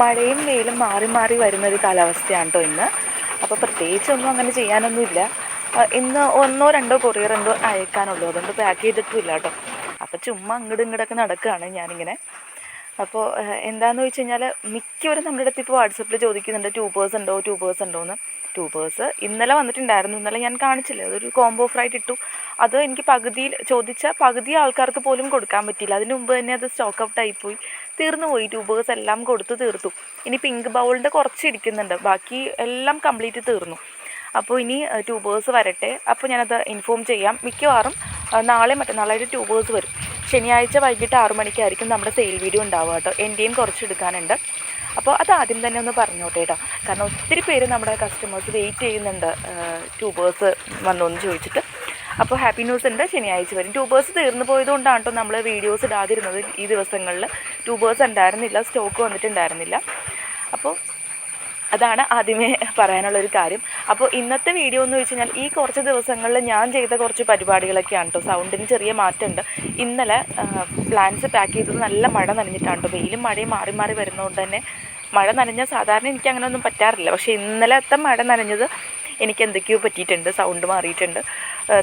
മഴയും വെയിലും മാറി മാറി വരുന്നൊരു കാലാവസ്ഥയാണ് കേട്ടോ ഇന്ന്. അപ്പോൾ പ്രത്യേകിച്ചൊന്നും അങ്ങനെ ചെയ്യാനൊന്നുമില്ല. ഇന്ന് ഒന്നോ രണ്ടോ കൊറിയർ എന്തോ അയക്കാനുള്ളൂ. അതുകൊണ്ട് പാക്ക് ചെയ്തിട്ടുമില്ല കേട്ടോ അപ്പോൾ ചുമ്മാ അങ്ങോട്ടും ഇങ്ങോട്ടൊക്കെ നടക്കുകയാണ് ഞാനിങ്ങനെ. അപ്പോൾ എന്താണെന്ന് വെച്ച് കഴിഞ്ഞാൽ മിക്കവരും നമ്മുടെ അടുത്ത് ഇപ്പോൾ വാട്സപ്പിൽ ചോദിക്കുന്നുണ്ട് ട്യൂബേഴ്സ് ഉണ്ടോ? ട്യൂബേഴ്സ് ഉണ്ടോ എന്ന് ട്യൂബേഴ്സ് ഇന്നലെ വന്നിട്ടുണ്ടായിരുന്നു. ഇന്നലെ ഞാൻ കാണിച്ചില്ല? അതൊരു കോംബോ ഓഫറായിട്ട് ഇട്ടു. അത് എനിക്ക് പകുതിയിൽ ചോദിച്ച പകുതി ആൾക്കാർക്ക് പോലും കൊടുക്കാൻ പറ്റിയില്ല. അതിന് മുമ്പ് തന്നെ അത് സ്റ്റോക്ക് ഔട്ട് ആയിപ്പോയി തീർന്നു പോയി. ട്യൂബേഴ്സ് എല്ലാം കൊടുത്ത് തീർത്തു. ഇനി പിങ്ക് ബൗളിന്റെ കുറച്ച് ഇരിക്കുന്നുണ്ട്. ബാക്കി എല്ലാം കംപ്ലീറ്റ് തീർന്നു. അപ്പോൾ ഇനി ട്യൂബേഴ്സ് വരട്ടെ. അപ്പോൾ ഞാനത് ഇൻഫോം ചെയ്യാം. മിക്കവാറും നാളെ മറ്റന്നാളായിട്ട് ട്യൂബേഴ്സ് വരും. ശനിയാഴ്ച വൈകിട്ട് ആറു മണിക്കായിരിക്കും നമ്മുടെ സെയിൽ വീഡിയോ ഉണ്ടാവുക കേട്ടോ. എന്റെയും കുറച്ച് എടുക്കാനുണ്ട്. അപ്പോൾ അത് ആദ്യം തന്നെ ഒന്ന് പറഞ്ഞോട്ടെ കേട്ടോ കാരണം ഒത്തിരി പേര് നമ്മുടെ കസ്റ്റമേഴ്സ് വെയിറ്റ് ചെയ്യുന്നുണ്ട്. ട്യൂബേഴ്സ് വന്നോന്ന് ചോദിച്ചിട്ട്. അപ്പോൾ ഹാപ്പി ന്യൂസ് ഉണ്ട്. ശനിയാഴ്ച വരും. ട്യൂബേഴ്സ് തീർന്നു പോയതുകൊണ്ടാണ് കേട്ടോ നമ്മൾ വീഡിയോസ് ഇടാതിരുന്നത് ഈ ദിവസങ്ങളിൽ ട്യൂബേഴ്സ് ഉണ്ടായിരുന്നില്ല സ്റ്റോക്ക് വന്നിട്ടുണ്ടായിരുന്നില്ല. അപ്പോൾ അതാണ് ആദ്യമേ പറയാനുള്ളൊരു കാര്യം. അപ്പോൾ ഇന്നത്തെ വീഡിയോ എന്ന് വെച്ച് കഴിഞ്ഞാൽ ഈ കുറച്ച് ദിവസങ്ങളിൽ ഞാൻ ചെയ്ത കുറച്ച് പരിപാടികളൊക്കെയാണ് കേട്ടോ സൗണ്ടിന് ചെറിയ മാറ്റമുണ്ട്. ഇന്നലെ പ്ലാന്റ്സ് പാക്ക് ചെയ്തത് നല്ല മഴ നനഞ്ഞിട്ടാണ് കേട്ടോ വെയിലും മഴയും മാറി മാറി വരുന്നതുകൊണ്ട് തന്നെ മഴ നനഞ്ഞാൽ സാധാരണ എനിക്ക് അങ്ങനെ ഒന്നും പറ്റാറില്ല. പക്ഷേ ഇന്നലത്തെ മഴ നനഞ്ഞത് എനിക്ക് എന്തൊക്കെയോ പറ്റിയിട്ടുണ്ട്. സൗണ്ട് മാറിയിട്ടുണ്ട്.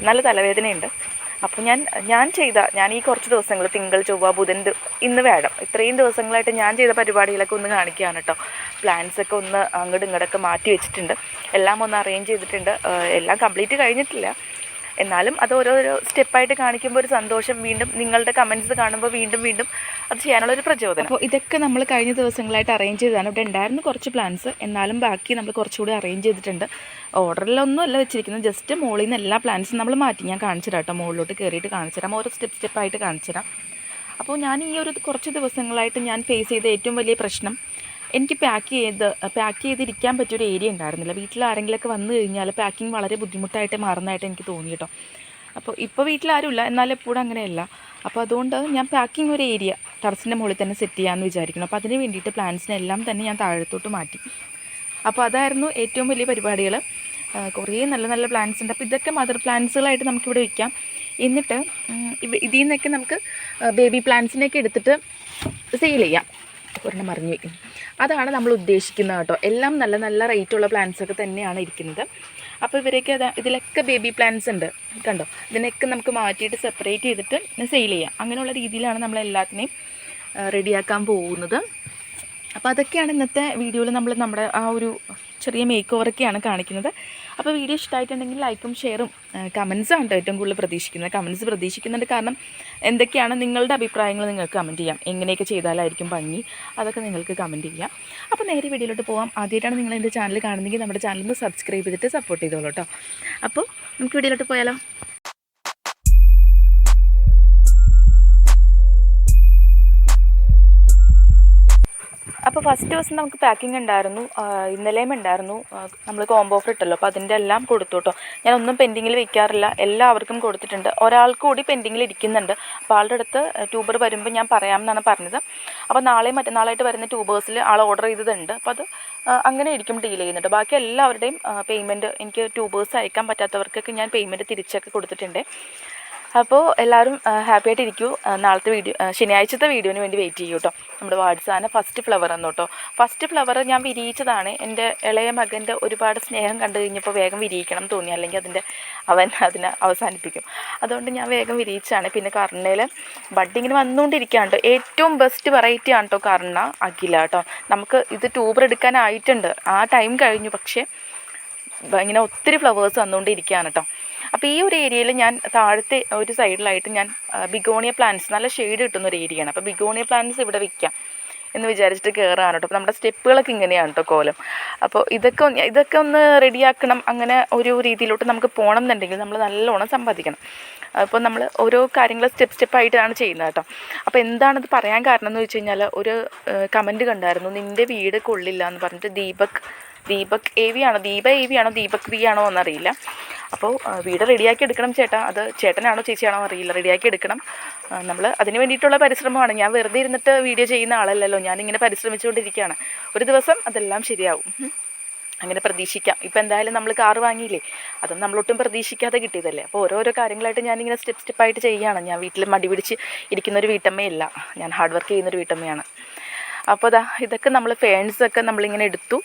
നല്ല തലവേദനയുണ്ട്. അപ്പോൾ ഞാൻ ഞാൻ ചെയ്ത ഞാൻ ഈ കുറച്ച് ദിവസങ്ങൾ തിങ്കൾ ചൊവ്വ ബുധൻ ഇന്ന് വേണം. ഇത്രയും ദിവസങ്ങളായിട്ട് ഞാൻ ചെയ്ത പരിപാടികളൊക്കെ ഒന്ന് കാണിക്കുകയാണ് കേട്ടോ. പ്ലാൻസ് ഒക്കെ ഒന്ന് അങ്ങോട്ടും ഇങ്ങോട്ടൊക്കെ മാറ്റി വെച്ചിട്ടുണ്ട്. എല്ലാം ഒന്ന് അറേഞ്ച് ചെയ്തിട്ടുണ്ട്. എല്ലാം കംപ്ലീറ്റ് കഴിഞ്ഞിട്ടില്ല. എന്നാലും അത് ഓരോരോ സ്റ്റെപ്പായിട്ട് കാണിക്കുമ്പോൾ ഒരു സന്തോഷം വീണ്ടും നിങ്ങളുടെ കമന്റ്സ് കാണുമ്പോൾ വീണ്ടും വീണ്ടും അത് ചെയ്യാനുള്ള ഒരു പ്രചോദനം. അപ്പോൾ ഇതൊക്കെ നമ്മൾ കഴിഞ്ഞ ദിവസങ്ങളായിട്ട് അറേഞ്ച് ചെയ്തതാണ്. ഇവിടെ ഉണ്ടായിരുന്നു കുറച്ച് പ്ലാൻസ് എന്നാലും ബാക്കി നമ്മൾ കുറച്ചുകൂടി അറേഞ്ച് ചെയ്തിട്ടുണ്ട്. ഓർഡറിലൊന്നും അല്ല വെച്ചിരിക്കുന്നത്. ജസ്റ്റ് മുകളിൽ നിന്ന് എല്ലാ പ്ലാൻസും നമ്മൾ മാറ്റി. ഞാൻ കാണിച്ചു കേട്ടോ. മുകളിലോട്ട് കയറിയിട്ട് കാണിച്ചു തരാം. ഓരോ സ്റ്റെപ്പ് സ്റ്റെപ്പായിട്ട് കാണിച്ചു തരാം. അപ്പോൾ ഞാൻ ഈ ഒരു കുറച്ച് ദിവസങ്ങളായിട്ട് ഞാൻ ഫേസ് ചെയ്ത ഏറ്റവും വലിയ പ്രശ്നം എനിക്ക് പാക്ക് ചെയ്ത് പാക്ക് ചെയ്തിരിക്കാൻ പറ്റിയൊരു ഏരിയ ഉണ്ടായിരുന്നില്ല. വീട്ടിൽ ആരെങ്കിലുമൊക്കെ വന്നു കഴിഞ്ഞാൽ പാക്കിംഗ് വളരെ ബുദ്ധിമുട്ടായിട്ട് മാറുന്നതായിട്ട് എനിക്ക് തോന്നി കേട്ടോ. അപ്പോൾ ഇപ്പോൾ വീട്ടിലാരുമില്ല എന്നാലും എപ്പോഴും അങ്ങനെയല്ല. അപ്പോൾ അതുകൊണ്ട് ഞാൻ പാക്കിംഗ് ഒരു ഏരിയ ടെറസിന്റെ മുകളിൽ തന്നെ സെറ്റ് ചെയ്യാമെന്ന് വിചാരിക്കണം അപ്പോൾ അതിന് വേണ്ടിയിട്ട് പ്ലാൻസിനെല്ലാം തന്നെ ഞാൻ താഴത്തോട്ട് മാറ്റി. അപ്പോൾ അതായിരുന്നു ഏറ്റവും വലിയ പരിപാടികൾ കുറേ നല്ല നല്ല പ്ലാന്റ്സ് ഉണ്ട്. അപ്പോൾ ഇതൊക്കെ മദർ പ്ലാന്റ്സുകളായിട്ട് നമുക്കിവിടെ വയ്ക്കാം എന്നിട്ട് ഇതിൽ നിന്നൊക്കെ നമുക്ക് ബേബി പ്ലാന്റ്സിനെയൊക്കെ എടുത്തിട്ട് സെയിൽ ചെയ്യാം. ഒരെണ്ണം മറിഞ്ഞു വയ്ക്കും അതാണ് നമ്മൾ ഉദ്ദേശിക്കുന്നത് കേട്ടോ. എല്ലാം നല്ല നല്ല റേറ്റുള്ള പ്ലാന്റ്സ് ഒക്കെ തന്നെയാണ് ഇരിക്കുന്നത്. അപ്പോൾ ഇവരൊക്കെ അതാ ഇതിലൊക്കെ ബേബി പ്ലാന്റ്സ് ഉണ്ട്. കണ്ടോ? ഇതിനൊക്കെ നമുക്ക് മാറ്റിയിട്ട് സെപ്പറേറ്റ് ചെയ്തിട്ട് സെയിൽ ചെയ്യാം. അങ്ങനെയുള്ള രീതിയിലാണ് നമ്മൾ എല്ലാത്തിനെയും റെഡിയാക്കാൻ പോകുന്നത്. അപ്പോൾ അതൊക്കെയാണ് ഇന്നത്തെ വീഡിയോയിൽ നമ്മൾ നമ്മുടെ ആ ഒരു ചെറിയ മേക്ക് ഓവറൊക്കെയാണ് കാണിക്കുന്നത്. അപ്പോൾ വീഡിയോ ഇഷ്ടമായിട്ടുണ്ടെങ്കിൽ ലൈക്കും ഷെയറും കമൻസും ആണ് ഏറ്റവും കൂടുതൽ പ്രതീക്ഷിക്കുന്നത്. കമൻസ് പ്രതീക്ഷിക്കുന്നുണ്ട്. കാരണം എന്തൊക്കെയാണ് നിങ്ങളുടെ അഭിപ്രായങ്ങൾ നിങ്ങൾക്ക് കമന്റ് ചെയ്യാം. എങ്ങനെയൊക്കെ ചെയ്താലായിരിക്കും ഭംഗി? അതൊക്കെ നിങ്ങൾക്ക് കമന്റ് ചെയ്യാം. അപ്പോൾ നേരെ വീഡിയോയിലോട്ട് പോകാം ആദ്യമായിട്ടാണ് നിങ്ങൾ എന്റെ ചാനൽ കാണുന്നെങ്കിൽ നമ്മുടെ ചാനൽ ഒന്ന് സബ്സ്ക്രൈബ് ചെയ്തിട്ട് സപ്പോർട്ട് ചെയ്തോളൂ കേട്ടോ. അപ്പോൾ നമുക്ക് വീഡിയോയിലോട്ട് പോയാലോ? അപ്പോൾ ഫസ്റ്റ് ദിവസം നമുക്ക് പാക്കിംഗ് ഉണ്ടായിരുന്നു. ഇന്നലെയും ഉണ്ടായിരുന്നു. നമ്മൾ കോംബോ ഓഫർ ഇട്ടല്ലോ. അപ്പോൾ അതിന്റെ എല്ലാം കൊടുത്തു കേട്ടോ ഞാൻ ഒന്നും പെൻഡിങ്ങിൽ വെക്കാറില്ല. എല്ലാവർക്കും കൊടുത്തിട്ടുണ്ട്. ഒരാൾക്ക് കൂടി പെൻഡിങ്ങിൽ ഇരിക്കുന്നുണ്ട്. അപ്പോൾ ആളുടെ അടുത്ത് ട്യൂബർ വരുമ്പോൾ ഞാൻ പറയാമെന്നാണ് പറഞ്ഞത്. അപ്പോൾ നാളെയും മറ്റന്നാളായിട്ട് വരുന്ന ട്യൂബേഴ്സിൽ ആൾ ഓർഡർ ചെയ്തതുണ്ട്. അപ്പോൾ അത് അങ്ങനെ ഇരിക്കും ഡീൽ ചെയ്യുന്നുണ്ട് ബാക്കി എല്ലാവരുടെയും പേയ്മെന്റ് എനിക്ക് ട്യൂബേഴ്സ് അയക്കാൻ പറ്റാത്തവർക്കൊക്കെ ഞാൻ പേയ്മെന്റ് തിരിച്ചൊക്കെ കൊടുത്തിട്ടുണ്ട്. അപ്പോൾ എല്ലാവരും ഹാപ്പി ആയിട്ട് ഇരിക്കൂ നാളത്തെ വീഡിയോ ശനിയാഴ്ചത്തെ വീഡിയോന് വേണ്ടി വെയിറ്റ് ചെയ്യൂ കേട്ടോ നമ്മുടെ വാട്സാന ഫസ്റ്റ് ഫ്ലവർ എന്ന് കേട്ടോ ഫസ്റ്റ് ഫ്ലവർ ഞാൻ വിരിയിച്ചതാണ്. എന്റെ ഇളയ മകന്റെ ഒരുപാട് സ്നേഹം കണ്ടു കഴിഞ്ഞപ്പോൾ വേഗം വിരിയിക്കണം തോന്നി. അല്ലെങ്കിൽ അതിന്റെ അവൻ അതിനെ അവസാനിപ്പിക്കും. അതുകൊണ്ട് ഞാൻ വേഗം വിരിയിച്ചാണ് പിന്നെ കർണയിൽ ബഡിങ്ങിന് വന്നുകൊണ്ടിരിക്കുകയാണ് കേട്ടോ ഏറ്റവും ബെസ്റ്റ് വെറൈറ്റി ആണ് കേട്ടോ കർണ അഖില കേട്ടോ നമുക്ക് ഇത് ട്യൂബർ എടുക്കാനായിട്ടുണ്ട് ആ ടൈം കഴിഞ്ഞു. പക്ഷേ ഇങ്ങനെ ഒത്തിരി ഫ്ലവേഴ്സ് വന്നുകൊണ്ടിരിക്കുകയാണ് കേട്ടോ അപ്പോൾ ഈ ഒരു ഏരിയയിൽ ഞാൻ താഴത്തെ ഒരു സൈഡിലായിട്ട് ഞാൻ ബിഗോണിയ പ്ലാന്റ്സ് നല്ല ഷെയ്ഡ് കിട്ടുന്ന ഒരു ഏരിയയാണ് അപ്പോൾ ബിഗോണിയ പ്ലാന്റ്സ് ഇവിടെ വിൽക്കാം എന്ന് വിചാരിച്ചിട്ട് കയറാണ് കേട്ടോ അപ്പോൾ നമ്മുടെ സ്റ്റെപ്പുകളൊക്കെ ഇങ്ങനെയാണ് കേട്ടോ കോലം. അപ്പോൾ ഇതൊക്കെ ഇതൊക്കെ ഒന്ന് റെഡിയാക്കണം അങ്ങനെ ഒരു രീതിയിലോട്ട് നമുക്ക് പോകണം എന്നുണ്ടെങ്കിൽ നമ്മൾ നല്ലോണം സമ്പാദിക്കണം. അപ്പോൾ നമ്മൾ ഓരോ കാര്യങ്ങൾ സ്റ്റെപ്പ് സ്റ്റെപ്പായിട്ടാണ് ചെയ്യുന്നത് കേട്ടോ അപ്പോൾ എന്താണത് പറയാൻ കാരണം എന്ന് വെച്ച് കഴിഞ്ഞാൽ ഒരു കമന്റ് കണ്ടായിരുന്നു നിന്റെ വീട് കൊള്ളില്ല എന്ന് പറഞ്ഞിട്ട് ദീപക് ദീപക് എ വി ആണോ? ദീപ എ വി ആണോ? ദീപക് വി ആണോ എന്നറിയില്ല. അപ്പോൾ വീട് റെഡിയാക്കി എടുക്കണം ചേട്ടാ. അത് ചേട്ടനാണോ ചേച്ചിയാണോ അറിയില്ല. റെഡിയാക്കി എടുക്കണം. നമ്മൾ അതിന് വേണ്ടിയിട്ടുള്ള പരിശ്രമമാണ്. ഞാൻ വെറുതെ ഇരുന്നിട്ട് വീഡിയോ ചെയ്യുന്ന ആളല്ലല്ലോ. ഞാനിങ്ങനെ പരിശ്രമിച്ചുകൊണ്ടിരിക്കുകയാണ്. ഒരു ദിവസം അതെല്ലാം ശരിയാവും. അങ്ങനെ പ്രതീക്ഷിക്കാം. ഇപ്പം എന്തായാലും നമ്മൾ കാറ് വാങ്ങിയില്ലേ? അതും നമ്മളൊട്ടും പ്രതീക്ഷിക്കാതെ കിട്ടിയതല്ലേ? അപ്പോൾ ഓരോരോ കാര്യങ്ങളായിട്ട് ഞാനിങ്ങനെ സ്റ്റെപ്പ് സ്റ്റെപ്പായിട്ട് ചെയ്യുകയാണ്. ഞാൻ വീട്ടിൽ മടി പിടിച്ച് ഇരിക്കുന്നൊരു വീട്ടമ്മയല്ല. ഞാൻ ഹാർഡ് വർക്ക് ചെയ്യുന്നൊരു വീട്ടമ്മയാണ്. അപ്പോൾ ഇതാ ഇതൊക്കെ നമ്മൾ ഫേൺസൊക്കെ നമ്മളിങ്ങനെ എടുത്തു.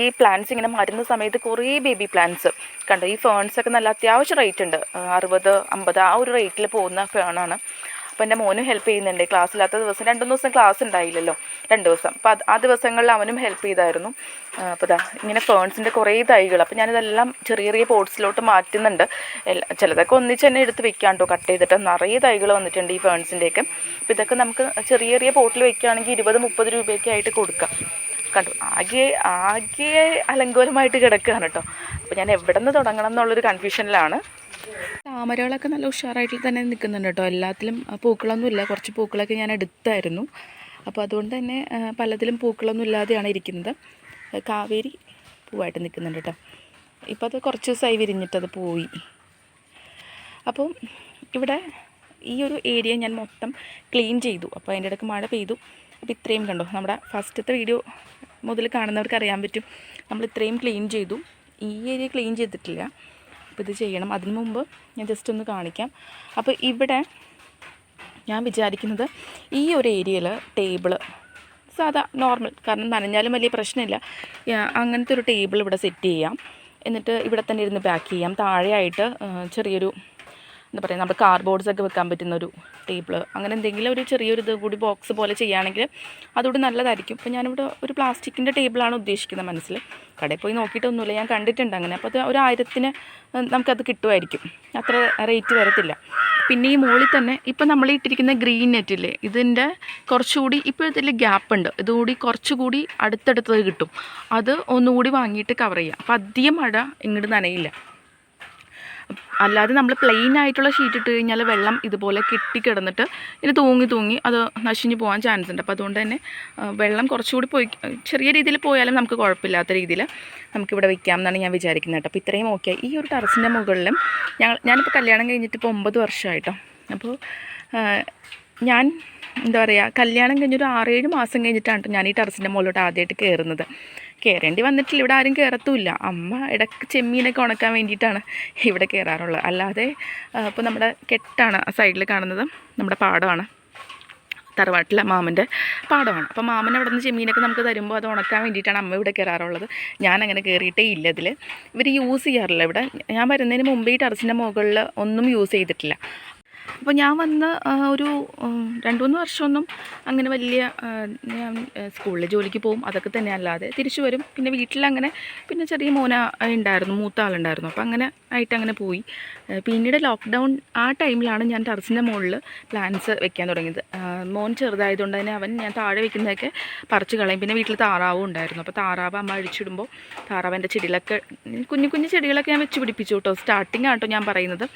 ഈ പ്ലാന്റ്സ് ഇങ്ങനെ മരുന്ന സമയത്ത് കുറേ ബേബി പ്ലാന്റ്സ് കണ്ടോ? ഈ ഫേൺസൊക്കെ നല്ല അത്യാവശ്യം റേറ്റ് ഉണ്ട്. അറുപത് അമ്പത് ആ ഒരു റേറ്റിൽ പോകുന്ന ഫേണാണ് അപ്പോൾ എന്റെ മോനും ഹെൽപ്പ് ചെയ്യുന്നുണ്ട്. ക്ലാസ്സില്ലാത്ത ദിവസം രണ്ടു ദിവസം ക്ലാസ് ഉണ്ടായില്ലല്ലോ. രണ്ട് ദിവസം. അപ്പോൾ അത് ആ ദിവസങ്ങളിൽ അവനും ഹെൽപ്പ് ചെയ്തായിരുന്നു. അപ്പോൾ ഇതാ ഇങ്ങനെ ഫേൺസിന്റെ കുറേ തൈകൾ. അപ്പോൾ ഞാനിതെല്ലാം ചെറിയ ചെറിയ പോട്ട്സിലോട്ട് മാറ്റുന്നുണ്ട്. ചിലതൊക്കെ ഒന്നിച്ച് തന്നെ എടുത്ത് വെക്കാം കേട്ടോ കട്ട് ചെയ്തിട്ട് നിറയെ തൈകൾ വന്നിട്ടുണ്ട് ഈ ഫേൺസിന്റെയൊക്കെ അപ്പോൾ ഇതൊക്കെ നമുക്ക് ചെറിയ ചെറിയ പോട്ടിൽ വെക്കുകയാണെങ്കിൽ ഇരുപത് മുപ്പത് രൂപയൊക്കെ ആയിട്ട് കൊടുക്കാം. കണ്ടു? ആകെ ആകെ അലങ്കോലമായിട്ട് കിടക്കുകയാണ് കേട്ടോ അപ്പോൾ ഞാൻ എവിടെ നിന്ന് തുടങ്ങണം എന്നുള്ളൊരു കൺഫ്യൂഷനിലാണ് താമരകളൊക്കെ നല്ല ഉഷാറായിട്ട് തന്നെ നിൽക്കുന്നുണ്ട് കേട്ടോ. എല്ലാത്തിലും പൂക്കളൊന്നുമില്ല കുറച്ച് പൂക്കളൊക്കെ ഞാൻ എടുത്തായിരുന്നു. അപ്പോൾ അതുകൊണ്ട് തന്നെ പലതിലും പൂക്കളൊന്നും ഇല്ലാതെയാണ് ഇരിക്കുന്നത്. കാവേരി പൂവായിട്ട് നിൽക്കുന്നുണ്ട് കേട്ടോ. ഇപ്പോൾ അത് കുറച്ച് ദിവസമായി വിരിഞ്ഞിട്ടത് പോയി. അപ്പം ഇവിടെ ഈ ഒരു ഏരിയ ഞാൻ മൊത്തം ക്ലീൻ ചെയ്തു. അപ്പോൾ അതിന്റെ ഇടയ്ക്ക് മഴ പെയ്തു. അപ്പോൾ ഇത്രയും കണ്ടോ. നമ്മുടെ ഫസ്റ്റത്തെ വീഡിയോ മുതൽ കാണുന്നവർക്ക് അറിയാൻ പറ്റും. നമ്മൾ ഇത്രയും ക്ലീൻ ചെയ്തു. ഈ ഏരിയ ക്ലീൻ ചെയ്തിട്ടില്ല. അപ്പോൾ ഇത് ചെയ്യണം. അതിന് മുമ്പ് ഞാൻ ജസ്റ്റ് ഒന്ന് കാണിക്കാം. അപ്പോൾ ഇവിടെ ഞാൻ വിചാരിക്കുന്നത് ഈ ഒരു ഏരിയയിൽ ടേബിൾ സാധാ നോർമൽ കാരണം നനഞ്ഞാലും വലിയ പ്രശ്നമില്ല. അങ്ങനത്തെ ഒരു ടേബിൾ ഇവിടെ സെറ്റ് ചെയ്യാം. എന്നിട്ട് ഇവിടെ തന്നെ ഇരുന്ന് പാക്ക് ചെയ്യാം. താഴെയായിട്ട് ചെറിയൊരു എന്താ പറയുക നമ്മുടെ കാർഡ്ബോർഡ്സ് ഒക്കെ വെക്കാൻ പറ്റുന്ന ഒരു ടേബിൾ അങ്ങനെ എന്തെങ്കിലും ഒരു ചെറിയൊരു ഇത് കൂടി ബോക്സ് പോലെ ചെയ്യുകയാണെങ്കിൽ അതുകൂടി നല്ലതായിരിക്കും. അപ്പോൾ ഞാനിവിടെ ഒരു പ്ലാസ്റ്റിക്കിന്റെ ടേബിളാണ് ഉദ്ദേശിക്കുന്നത് മനസ്സിൽ. കടയിൽ പോയി നോക്കിയിട്ടൊന്നുമില്ല ഞാൻ കണ്ടിട്ടുണ്ട് അങ്ങനെ. അപ്പോൾ അത് ഒരു ആയിരത്തിന് നമുക്കത് കിട്ടുമായിരിക്കും. അത്ര റേറ്റ് വരത്തില്ല. പിന്നെ ഈ മുകളിൽ തന്നെ ഇപ്പം നമ്മൾ ഇട്ടിരിക്കുന്ന ഗ്രീൻ നെറ്റില്ലേ ഇതിന്റെ കുറച്ചുകൂടി ഇപ്പോൾ ഇതിൽ ഗ്യാപ്പ് ഉണ്ട്. ഇതുകൂടി കുറച്ചുകൂടി അടുത്തടുത്തത് കിട്ടും. അത് ഒന്നുകൂടി വാങ്ങിയിട്ട് കവർ ചെയ്യാം. അപ്പം അധികം മഴ ഇങ്ങോട്ട് നനയില്ല. അല്ലാതെ നമ്മൾ പ്ലെയിൻ ആയിട്ടുള്ള ഷീറ്റ് ഇട്ട് കഴിഞ്ഞാൽ വെള്ളം ഇതുപോലെ കെട്ടിക്കിടന്നിട്ട് ഇത് തൂങ്ങി തൂങ്ങി അത് നശിഞ്ഞു പോകാൻ ചാൻസ് ഉണ്ട്. അപ്പോൾ അതുകൊണ്ട് തന്നെ വെള്ളം കുറച്ചുകൂടി പോയി ചെറിയ രീതിയിൽ പോയാലും നമുക്ക് കുഴപ്പമില്ലാത്ത രീതിയിൽ നമുക്കിവിടെ വെക്കാം എന്നാണ് ഞാൻ വിചാരിക്കുന്നത് കേട്ടോ. അപ്പോൾ ഇത്രയും ഓക്കെ ഈ ഒരു ടെറസിന്റെ മുകളിലും ഞങ്ങൾ ഞാനിപ്പോൾ കല്യാണം കഴിഞ്ഞിട്ട് ഇപ്പോൾ ഒമ്പത് വർഷമായിട്ടോ. അപ്പോൾ ഞാൻ എന്താ പറയുക കല്യാണം കഴിഞ്ഞൊരു ആറേഴ് മാസം കഴിഞ്ഞിട്ടാണ് ഞാൻ ഈ ടെറസിന്റെ മുകളിലോട്ട് ആദ്യമായിട്ട് കയറുന്നത് കയറേണ്ടി വന്നിട്ടില്ല. ഇവിടെ ആരും കയറത്തുമില്ല അമ്മ ഇടയ്ക്ക് ചെമ്മീനൊക്കെ ഉണക്കാൻ വേണ്ടിയിട്ടാണ് ഇവിടെ കയറാറുള്ളത് അല്ലാതെ ഇപ്പോൾ നമ്മുടെ കെട്ടാണ് സൈഡിൽ കാണുന്നത്. നമ്മുടെ പാടമാണ്. തറവാട്ടിലെ മാമന്റെ പാടമാണ്. അപ്പോൾ മാമൻ അവിടെ നിന്ന് ചെമ്മീനൊക്കെ നമുക്ക് തരുമ്പോൾ അത് ഉണക്കാൻ വേണ്ടിയിട്ടാണ് അമ്മ ഇവിടെ കയറാറുള്ളത് ഞാൻ അങ്ങനെ കയറിയിട്ടേ ഇല്ല ഇതിൽ ഇവർ യൂസ് ചെയ്യാറില്ല ഇവിടെ. ഞാൻ വരുന്നതിന് മുമ്പേ ഈ ടെറസിന്റെ മുകളിൽ ഒന്നും യൂസ് ചെയ്തിട്ടില്ല. അപ്പോൾ ഞാൻ വന്ന ഒരു രണ്ട് മൂന്ന് വർഷമൊന്നും അങ്ങനെ വലിയ ഞാൻ സ്കൂളിൽ ജോലിക്ക് പോകും അതൊക്കെ തന്നെ അല്ലാതെ തിരിച്ചു വരും. പിന്നെ വീട്ടിലങ്ങനെ പിന്നെ ചെറിയ മോന ഉണ്ടായിരുന്നു. മൂത്ത ആളുണ്ടായിരുന്നു. അപ്പോൾ അങ്ങനെ ആയിട്ട് അങ്ങനെ പോയി. പിന്നീട് ലോക്ക്ഡൗൺ ആ ടൈമിലാണ് ഞാൻ ടെറസിന്റെ മുകളിൽ പ്ലാന്റ്സ് വെക്കാൻ തുടങ്ങിയത്. മോൻ ചെറുതായതുകൊണ്ട് തന്നെ അവൻ ഞാൻ താഴെ വെക്കുന്നതൊക്കെ പറിച്ച് കളയും. പിന്നെ വീട്ടിൽ താറാവും ഉണ്ടായിരുന്നു. അപ്പോൾ താറാവ് അമ്മ അഴിച്ചിടുമ്പോൾ താറാവിന്റെ ചെടികളൊക്കെ കുഞ്ഞു കുഞ്ഞു ചെടികളൊക്കെ ഞാൻ വെച്ച് പിടിപ്പിച്ചു കേട്ടോ. സ്റ്റാർട്ടിങ് ആട്ടോ ഞാൻ പറയുന്നത്.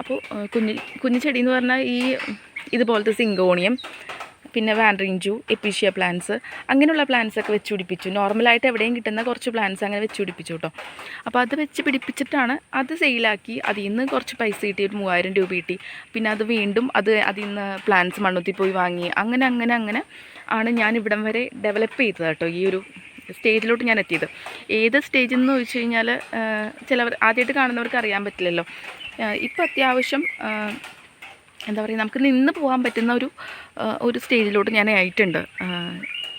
അപ്പോൾ കുഞ്ഞി കുഞ്ഞു കുഞ്ഞു ചെടി എന്ന് പറഞ്ഞാൽ ഈ ഇതുപോലത്തെ സിങ്കോണിയം പിന്നെ വാൻഡ്രിഞ്ചു എപ്പിഷ്യ പ്ലാന്റ്സ് അങ്ങനെയുള്ള പ്ലാന്റ്സ് ഒക്കെ വെച്ച് പിടിപ്പിച്ചു. നോർമലായിട്ട് എവിടെയും കിട്ടുന്ന കുറച്ച് പ്ലാന്റ്സ് അങ്ങനെ വെച്ച് പിടിപ്പിച്ചു കേട്ടോ. അപ്പോൾ അത് വെച്ച് പിടിപ്പിച്ചിട്ടാണ് അത് സെയിലാക്കി അതിൽ നിന്ന് കുറച്ച് പൈസ കിട്ടി ഒരു മൂവായിരം രൂപ കിട്ടി. പിന്നെ അത് വീണ്ടും അത് അതിൽ നിന്ന് പ്ലാന്റ്സ് മണ്ണുത്തി പോയി വാങ്ങി. അങ്ങനെ അങ്ങനെ അങ്ങനെ ആണ് ഞാൻ ഇവിടം വരെ ഡെവലപ്പ് ചെയ്തത് കേട്ടോ ഈ ഒരു സ്റ്റേജിലോട്ട് ഞാൻ എത്തിയത്. ഏത് സ്റ്റേജിൽ നിന്ന് ചോദിച്ചു കഴിഞ്ഞാൽ ചിലവർ ആദ്യമായിട്ട് കാണുന്നവർക്ക് അറിയാൻ പറ്റില്ലല്ലോ. ഇപ്പം അത്യാവശ്യം എന്താ പറയുക നമുക്ക് നിന്ന് പോകാൻ പറ്റുന്ന ഒരു ഒരു സ്റ്റേജിലോട്ട് ഞാൻ ആയിട്ടുണ്ട്.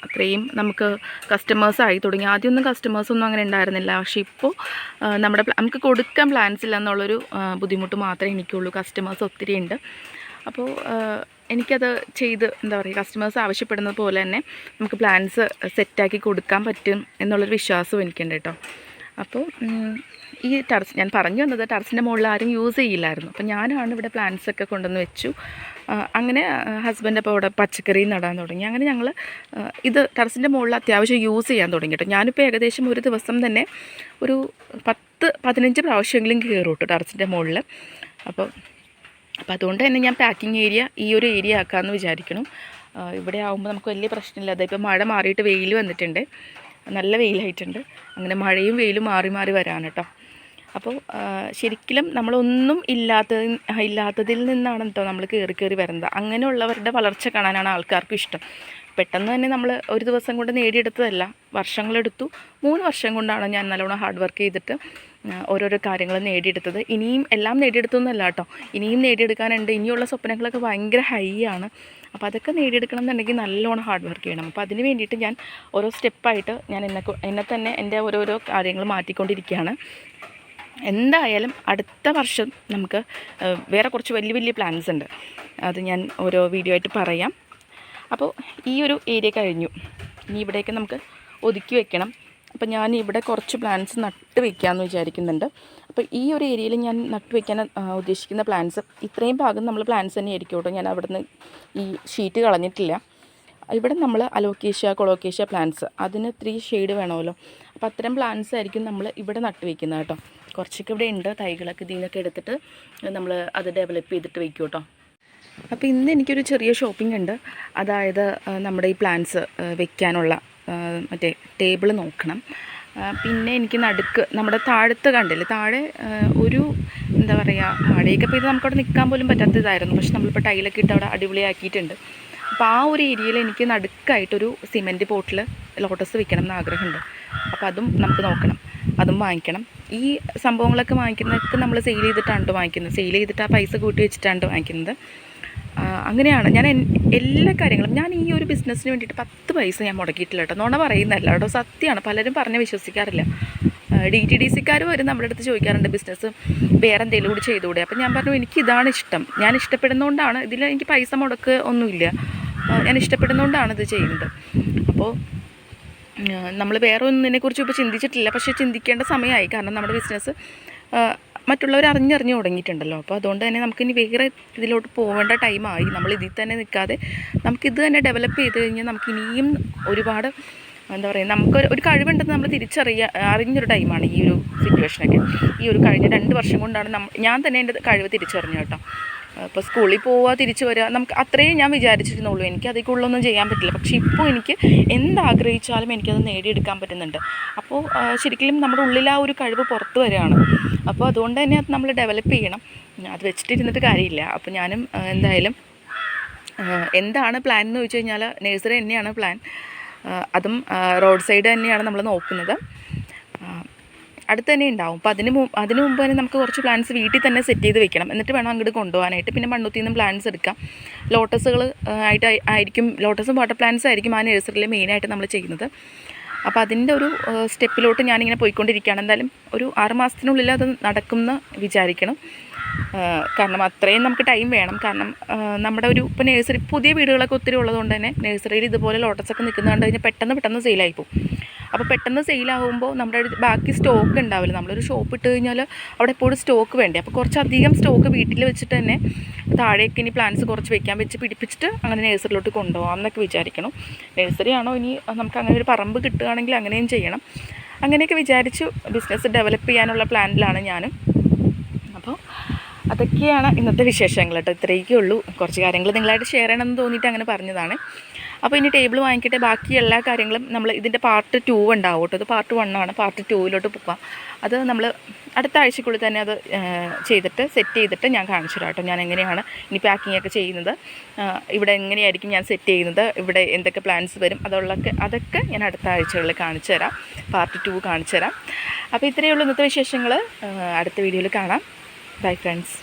അത്രയും നമുക്ക് കസ്റ്റമേഴ്സ് ആയി തുടങ്ങി. ആദ്യമൊന്നും കസ്റ്റമേഴ്സ് ഒന്നും അങ്ങനെ ഉണ്ടായിരുന്നില്ല. പക്ഷേ ഇപ്പോൾ നമ്മുടെ നമുക്ക് കൊടുക്കാൻ പ്ലാൻസ് ഇല്ല എന്നുള്ളൊരു ബുദ്ധിമുട്ട് മാത്രമേ എനിക്കുള്ളൂ. കസ്റ്റമേഴ്സ് ഒത്തിരി ഉണ്ട്. അപ്പോൾ എനിക്കത് ചെയ്ത് എന്താ പറയുക കസ്റ്റമേഴ്സ് ആവശ്യപ്പെടുന്നത് പോലെ തന്നെ നമുക്ക് പ്ലാൻസ് സെറ്റാക്കി കൊടുക്കാൻ പറ്റും എന്നുള്ളൊരു വിശ്വാസവും എനിക്കുണ്ട് കേട്ടോ. അപ്പോൾ ഈ ടെറസ് ഞാൻ പറഞ്ഞു വന്നത് ടെറസിന്റെ മുകളിൽ ആരും യൂസ് ചെയ്യില്ലായിരുന്നു. അപ്പോൾ ഞാനാണ് ഇവിടെ പ്ലാന്റ്സ് ഒക്കെ കൊണ്ടുവന്ന് വെച്ചു. അങ്ങനെ ഹസ്ബൻഡ് അപ്പോൾ അവിടെ പച്ചക്കറി നടാൻ തുടങ്ങി. അങ്ങനെ ഞങ്ങൾ ഇത് ടെറസിന്റെ മുകളിൽ അത്യാവശ്യം യൂസ് ചെയ്യാൻ തുടങ്ങി കേട്ടോ. ഞാനിപ്പോൾ ഏകദേശം ഒരു ദിവസം തന്നെ ഒരു പത്ത് പതിനഞ്ച് പ്രാവശ്യമെങ്കിലും കയറും കേട്ടോ ടെറസിന്റെ മുകളിൽ. അപ്പോൾ അപ്പോൾ അതുകൊണ്ട് തന്നെ ഞാൻ പാക്കിംഗ് ഏരിയ ഈ ഒരു ഏരിയ ആക്കാമെന്ന് വിചാരിക്കണം ഇവിടെ ആകുമ്പോൾ നമുക്ക് വലിയ പ്രശ്നമില്ല. അതായത് മഴ മാറിയിട്ട് വെയിൽ വന്നിട്ടുണ്ട്. നല്ല വെയിലായിട്ടുണ്ട്. അങ്ങനെ മഴയും വെയിലും മാറി മാറി വരാണ് കേട്ടോ. അപ്പോൾ ശരിക്കും നമ്മളൊന്നും ഇല്ലാത്ത ഇല്ലാത്തതിൽ നിന്നാണ് കേട്ടോ നമ്മൾ കയറി കയറി വരുന്നത്. അങ്ങനെയുള്ളവരുടെ വളർച്ച കാണാനാണ് ആൾക്കാർക്കും ഇഷ്ടം. പെട്ടെന്ന് തന്നെ നമ്മൾ ഒരു ദിവസം കൊണ്ട് നേടിയെടുത്തതല്ല. വർഷങ്ങളെടുത്തു മൂന്ന് വർഷം കൊണ്ടാണ് ഞാൻ നല്ലോണം ഹാർഡ് വർക്ക് ചെയ്തിട്ട് ഓരോരോ കാര്യങ്ങൾ നേടിയെടുത്തത്. ഇനിയും എല്ലാം നേടിയെടുത്തൊന്നുമല്ല കേട്ടോ. ഇനിയും നേടിയെടുക്കാനുണ്ട്. ഇനിയുള്ള സ്വപ്നങ്ങളൊക്കെ ഭയങ്കര ഹൈ ആണ്. അപ്പോൾ അതൊക്കെ നേടിയെടുക്കണം എന്നുണ്ടെങ്കിൽ നല്ലോണം ഹാർഡ് വർക്ക് ചെയ്യണം. അപ്പോൾ അതിന് വേണ്ടിയിട്ട് ഞാൻ ഓരോ സ്റ്റെപ്പായിട്ട് ഞാൻ എന്നെ എന്നെ തന്നെ എന്റെ ഓരോരോ കാര്യങ്ങൾ മാറ്റിക്കൊണ്ടിരിക്കുകയാണ്. എന്തായാലും അടുത്ത വർഷം നമുക്ക് വേറെ കുറച്ച് വലിയ വലിയ പ്ലാൻസ് ഉണ്ട്. അത് ഞാൻ ഓരോ വീഡിയോ ആയിട്ട് പറയാം. അപ്പോൾ ഈ ഒരു ഏരിയ കഴിഞ്ഞു. ഇനി ഇവിടേക്ക് നമുക്ക് ഒതുക്കി വെക്കണം. അപ്പോൾ ഞാൻ ഇവിടെ കുറച്ച് പ്ലാന്റ്സ് നട്ട് വെക്കാമെന്ന് വിചാരിക്കുന്നുണ്ട്. അപ്പോൾ ഈ ഒരു ഏരിയയിൽ ഞാൻ നട്ട് വെക്കാൻ ഉദ്ദേശിക്കുന്ന പ്ലാന്റ്സ് ഇത്രയും ഭാഗം നമ്മൾ പ്ലാന്റ്സ് തന്നെ ആയിരിക്കും കേട്ടോ. ഞാൻ അവിടുന്ന് ഈ ഷീറ്റ് കളഞ്ഞിട്ടില്ല. ഇവിടെ നമ്മൾ അലോക്കേഷ്യ കൊളോക്കേഷ്യ പ്ലാന്റ്സ് അതിന് ത്രീ ഷെയ്ഡ് വേണമല്ലോ. അപ്പോൾ അത്തരം പ്ലാന്റ്സ് ആയിരിക്കും നമ്മൾ ഇവിടെ നട്ട് വെക്കുന്നത് കേട്ടോ. കുറച്ചൊക്കെ ഇവിടെ ഉണ്ട്. തൈകളൊക്കെ ഇതിനൊക്കെ എടുത്തിട്ട് നമ്മൾ അത് ഡെവലപ്പ് ചെയ്തിട്ട് വെക്കും കേട്ടോ. അപ്പോൾ ഇന്ന് എനിക്കൊരു ചെറിയ ഷോപ്പിംഗ് ഉണ്ട്. അതായത് നമ്മുടെ ഈ പ്ലാന്റ്സ് വെക്കാനുള്ള മറ്റേ ടേബിൾ നോക്കണം. പിന്നെ എനിക്ക് നടുക്ക് നമ്മുടെ താഴത്ത് കണ്ടില്ലേ താഴെ ഒരു എന്താ പറയുക മഴയൊക്കെ പെയ്ത് നമുക്കവിടെ നിൽക്കാൻ പോലും പറ്റാത്ത ഇതായിരുന്നു പക്ഷെ നമ്മളിപ്പോൾ ടൈലൊക്കെ ഇട്ട് അവിടെ അടിപൊളിയാക്കിയിട്ടുണ്ട്. അപ്പോൾ ആ ഒരു ഏരിയയിൽ എനിക്ക് നടുക്കായിട്ടൊരു സിമെന്റ് പോട്ടിൽ ലോട്ടസ് വെക്കണം എന്ന് ആഗ്രഹമുണ്ട്. അപ്പോൾ അതും നമുക്ക് നോക്കണം. അതും വാങ്ങിക്കണം. ഈ സംഭവങ്ങളൊക്കെ വാങ്ങിക്കുന്നതൊക്കെ നമ്മൾ സെയിൽ ചെയ്തിട്ടാണ് വാങ്ങിക്കുന്നത്. സെയിൽ ചെയ്തിട്ട് ആ പൈസ കൂട്ടി വെച്ചിട്ടാണ് വാങ്ങിക്കുന്നത്. അങ്ങനെയാണ്. ഞാൻ എല്ലാ കാര്യങ്ങളും ഞാൻ ഈ ഒരു ബിസിനസ്സിന് വേണ്ടിയിട്ട് പത്ത് പൈസ ഞാൻ മുടക്കിയിട്ടില്ല കേട്ടോ. നോണ പറയുന്നതല്ല കേട്ടോ സത്യമാണ് പലരും പറഞ്ഞ് വിശ്വസിക്കാറില്ല. ഡി ടി ഡി സിക്കാർ വരും നമ്മുടെ അടുത്ത് ചോദിക്കാറുണ്ട് ബിസിനസ് വേറെ എന്തെങ്കിലും കൂടി ചെയ്തുകൂടെ. അപ്പം ഞാൻ പറഞ്ഞു എനിക്ക് ഇതാണ് ഇഷ്ടം. ഞാൻ ഇഷ്ടപ്പെടുന്നതുകൊണ്ടാണ് ഇതിൽ എനിക്ക് പൈസ മുടക്ക് ഒന്നുമില്ല. ഞാൻ ഇഷ്ടപ്പെടുന്നതുകൊണ്ടാണ് ഇത് ചെയ്യുന്നത്. അപ്പോൾ നമ്മൾ വേറെ ഒന്നിനെക്കുറിച്ച് ഇപ്പോൾ ചിന്തിച്ചിട്ടില്ല. പക്ഷേ ചിന്തിക്കേണ്ട സമയമായി. കാരണം നമ്മുടെ ബിസിനസ് മറ്റുള്ളവർ അറിഞ്ഞറിഞ്ഞ് തുടങ്ങിയിട്ടുണ്ടല്ലോ. അപ്പോൾ അതുകൊണ്ട് തന്നെ നമുക്കിനി വേറെ ഇതിലോട്ട് പോകേണ്ട ടൈമായി നമ്മൾ ഇതിൽ തന്നെ നിൽക്കാതെ നമുക്കിത് തന്നെ ഡെവലപ്പ് ചെയ്ത് കഴിഞ്ഞാൽ നമുക്ക് ഇനിയും ഒരുപാട് എന്താ പറയുക നമുക്ക് ഒരു- കഴിവുണ്ടെന്ന് നമ്മൾ തിരിച്ചറിയ അറിഞ്ഞൊരു ടൈമാണ് ഈ ഒരു സിറ്റുവേഷനൊക്കെ ഈ ഒരു കഴിഞ്ഞ രണ്ട് വർഷം കൊണ്ടാണ് ഞാൻ തന്നെ എന്റെ കഴിവ് തിരിച്ചറിഞ്ഞു കേട്ടോ. ഇപ്പോൾ സ്കൂളിൽ പോവുക തിരിച്ചു വരിക നമുക്ക് അത്രയും ഞാൻ വിചാരിച്ചിരുന്നുള്ളൂ. എനിക്ക് അതേക്കുള്ളൊന്നും ചെയ്യാൻ പറ്റില്ല. പക്ഷെ ഇപ്പോൾ എനിക്ക് എന്താഗ്രഹിച്ചാലും എനിക്കത് നേടിയെടുക്കാൻ പറ്റുന്നുണ്ട്. അപ്പോൾ ശരിക്കും നമ്മുടെ ഉള്ളിൽ ആ ഒരു കഴിവ് പുറത്ത് വരികയാണ്. അപ്പോൾ അതുകൊണ്ട് തന്നെ അത് നമ്മൾ ഡെവലപ്പ് ചെയ്യണം. അത് വെച്ചിട്ടിരുന്നിട്ട് കാര്യമില്ല. അപ്പോൾ ഞാനും എന്തായാലും എന്താണ് പ്ലാൻ എന്ന് ചോദിച്ചു കഴിഞ്ഞാൽ നേഴ്സറി തന്നെയാണ് പ്ലാൻ അതും റോഡ് സൈഡ് തന്നെയാണ് നമ്മൾ നോക്കുന്നത്. അടുത്ത് തന്നെ ഉണ്ടാവും. അപ്പോൾ അതിന് അതിന് മുമ്പ് തന്നെ നമുക്ക് കുറച്ച് പ്ലാന്റ്സ് വീട്ടിൽ തന്നെ സെറ്റ് ചെയ്ത് വെക്കണം. എന്നിട്ട് വേണം അങ്ങോട്ട് കൊണ്ടുപോകാനായിട്ട്. പിന്നെ മണ്ണുത്തിൽ നിന്നും പ്ലാന്റ്സ് എടുക്കാം ലോട്ടസുകൾ ആയിട്ട് ആയി- ആയിരിക്കും. ലോട്ടസും വാട്ടർ പ്ലാന്റ്സ് ആയിരിക്കും ആ നഴ്സറിയിൽ മെയിനായിട്ട് നമ്മൾ ചെയ്യുന്നത്. അപ്പോൾ അതിന്റെ ഒരു സ്റ്റെപ്പിലോട്ട് ഞാനിങ്ങനെ പോയിക്കൊണ്ടിരിക്കുകയാണ്. എന്തായാലും ഒരു ആറുമാസത്തിനുള്ളിൽ അത് നടക്കുമെന്ന് വിചാരിക്കണം. കാരണം അത്രയും നമുക്ക് ടൈം വേണം. കാരണം നമ്മുടെ ഒരു ഇപ്പോൾ നഴ്സറി പുതിയ വീടുകളൊക്കെ ഒത്തിരി ഉള്ളതുകൊണ്ട് തന്നെ നഴ്സറിയിൽ ഇതുപോലെ ലോട്ടസൊക്കെ നിൽക്കുന്നത് കണ്ട് കഴിഞ്ഞാൽ പെട്ടെന്ന് പെട്ടെന്ന് സെയിലായി പോകും. അപ്പോൾ പെട്ടെന്ന് സെയിലാകുമ്പോൾ നമ്മുടെ ബാക്കി സ്റ്റോക്ക് ഉണ്ടാവില്ല. നമ്മളൊരു ഷോപ്പ് ഇട്ട് കഴിഞ്ഞാൽ അവിടെ എപ്പോഴും സ്റ്റോക്ക് വേണ്ടേ? അപ്പോൾ കുറച്ചധികം സ്റ്റോക്ക് വീട്ടിൽ വെച്ചിട്ട് തന്നെ താഴേക്ക് ഇനി പ്ലാന്റ്സ് കുറച്ച് വെക്കാൻ വെച്ച് പിടിപ്പിച്ചിട്ട് അങ്ങനെ നഴ്സറിയിലോട്ട് കൊണ്ടുപോകാം എന്നൊക്കെ വിചാരിക്കണം. നഴ്സറി ആണോ ഇനി നമുക്ക് അങ്ങനെ ഒരു പറമ്പ് കിട്ടുകയാണെങ്കിൽ അങ്ങനെയും ചെയ്യണം. അങ്ങനെയൊക്കെ വിചാരിച്ചു ബിസിനസ് ഡെവലപ്പ് ചെയ്യാനുള്ള പ്ലാനിലാണ് ഞാനും. അതൊക്കെയാണ് ഇന്നത്തെ വിശേഷങ്ങൾ കേട്ടോ. ഇത്രയൊക്കെ ഉള്ളൂ. കുറച്ച് കാര്യങ്ങൾ നിങ്ങളായിട്ട് ഷെയർ ചെയ്യണമെന്ന് തോന്നിയിട്ട് അങ്ങനെ പറഞ്ഞതാണ്. അപ്പോൾ ഇനി ടേബിൾ വാങ്ങിക്കട്ടെ. ബാക്കി എല്ലാ കാര്യങ്ങളും നമ്മൾ ഇതിന്റെ പാർട്ട് ടു ഉണ്ടാവും കേട്ടോ. ഇത് പാർട്ട് വൺ ആണ്. പാർട്ട് ടൂവിലോട്ട് പോകാം അത് നമ്മൾ അടുത്ത ആഴ്ചക്കുള്ളിൽ തന്നെ അത് ചെയ്തിട്ട് സെറ്റ് ചെയ്തിട്ട് ഞാൻ കാണിച്ചു തരാം കേട്ടോ. ഞാൻ എങ്ങനെയാണ് ഇനി പാക്കിംഗ് ഒക്കെ ചെയ്യുന്നത്. ഇവിടെ എങ്ങനെയായിരിക്കും ഞാൻ സെറ്റ് ചെയ്യുന്നത്? ഇവിടെ എന്തൊക്കെ പ്ലാൻസ് വരും? അതുള്ളൊക്കെ അതൊക്കെ ഞാൻ അടുത്ത ആഴ്ചകളിൽ കാണിച്ചു തരാം. പാർട്ട് ടു കാണിച്ചു തരാം. അപ്പോൾ ഇത്രയേ ഉള്ളൂ ഇന്നത്തെ വിശേഷങ്ങൾ. അടുത്ത വീഡിയോയിൽ കാണാം. Bye friends